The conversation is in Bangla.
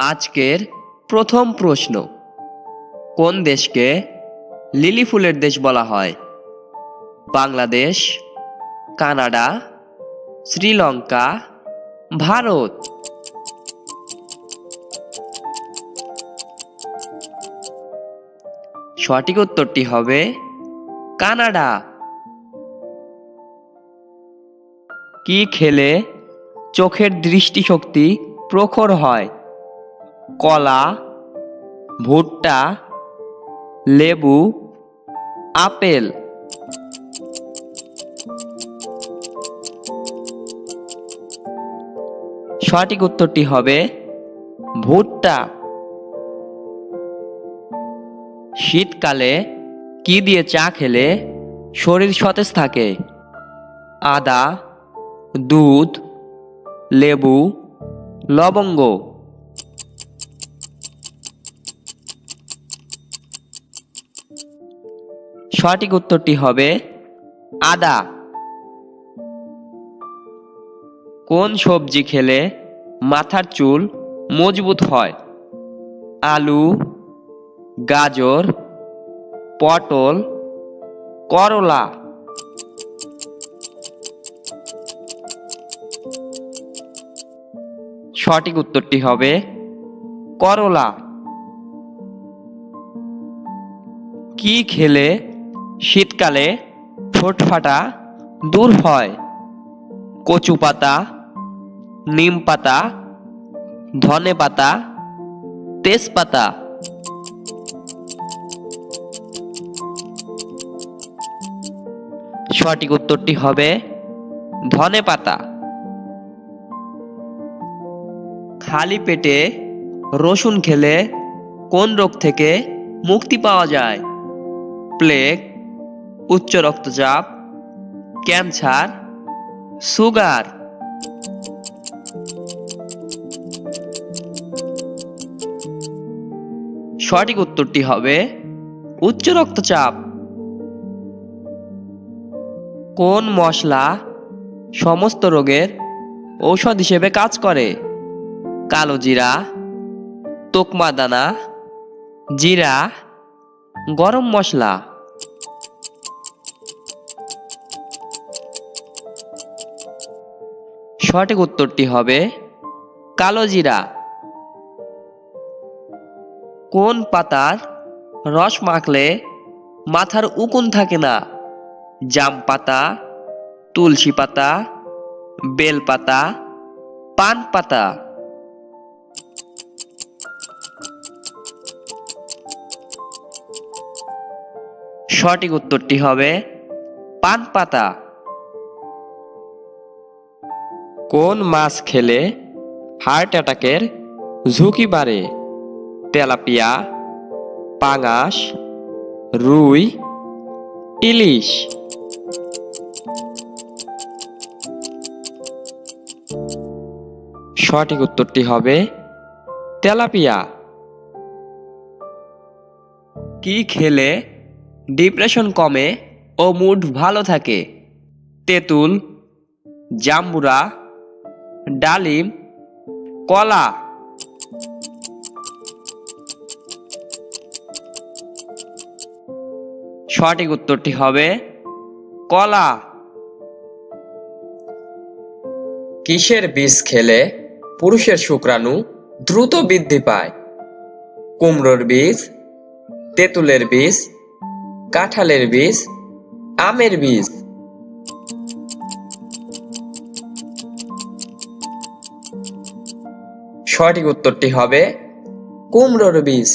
আজকের প্রথম প্রশ্ন। কোন দেশকে লিলি ফুলের দেশ বলা হয়? বাংলাদেশ, কানাডা, শ্রীলঙ্কা, ভারত। সঠিক উত্তরটি হবে কানাডা। কি খেলে চোখের দৃষ্টিশক্তি প্রখর হয়? কলা, ভুট্টা, লেবু, আপেল। সঠিক উত্তরটি হবে ভুট্টা। শীতকালে কি দিয়ে চা খেলে শরীর সতেজ থাকে? আদা, দুধ, লেবু, লবঙ্গ। সঠিক উত্তরটি হবে আদা। কোন সবজি খেলে মাথার চুল মজবুত হয়? আলু, গাজর, পটল, করলা। সঠিক উত্তরটি হবে করলা। কি খেলে শীতকালে ঠোঁট ফাটা দূর হয়। কচু পাতা, নিম পাতা, ধনে পাতা, তেজপাতা। সঠিক উত্তরটি হবে ধনে পাতা। খালি পেটে রসুন খেলে কোন রোগ থেকে মুক্তি পাওয়া যায়? প্লেগ উচ্চ রক্তচাপ, ক্যান্সার, সুগার। সঠিক উত্তরটি হবে উচ্চ রক্তচাপ। কোন মশলা সমস্ত রোগের ঔষধ হিসেবে কাজ করে? কালো জিরা, তোকমা দানা, জিরা, গরম মশলা। সঠিক উত্তরটি হবে কালো জিরা। কোন পাতার রস মাখলে মাথার উকুন থাকে না? জাম পাতা, তুলসী পাতা, বেল পাতা, পান পাতা। সঠিক উত্তরটি হবে পান পাতা। কোন মাছ খেলে হার্ট অ্যাটাকের ঝুঁকি বাড়ে? তেলাপিয়া, পাঙাশ, রুই, ইলিশ। সঠিক উত্তরটি হবে তেলাপিয়া। কি খেলে ডিপ্রেশন কমে ও মুড ভালো থাকে? তেঁতুল, জাম্বুরা ডালিম, কলা। সঠিক উত্তরটি হবে কলা। কিসের বীজ খেলে পুরুষের শুক্রাণু দ্রুত বৃদ্ধি পায়? কুমড়োর বীজ, তেঁতুলের বীজ, কাঁঠালের বীজ, আমের বীজ। সঠিক উত্তরটি হবে কুমড়োর বীজ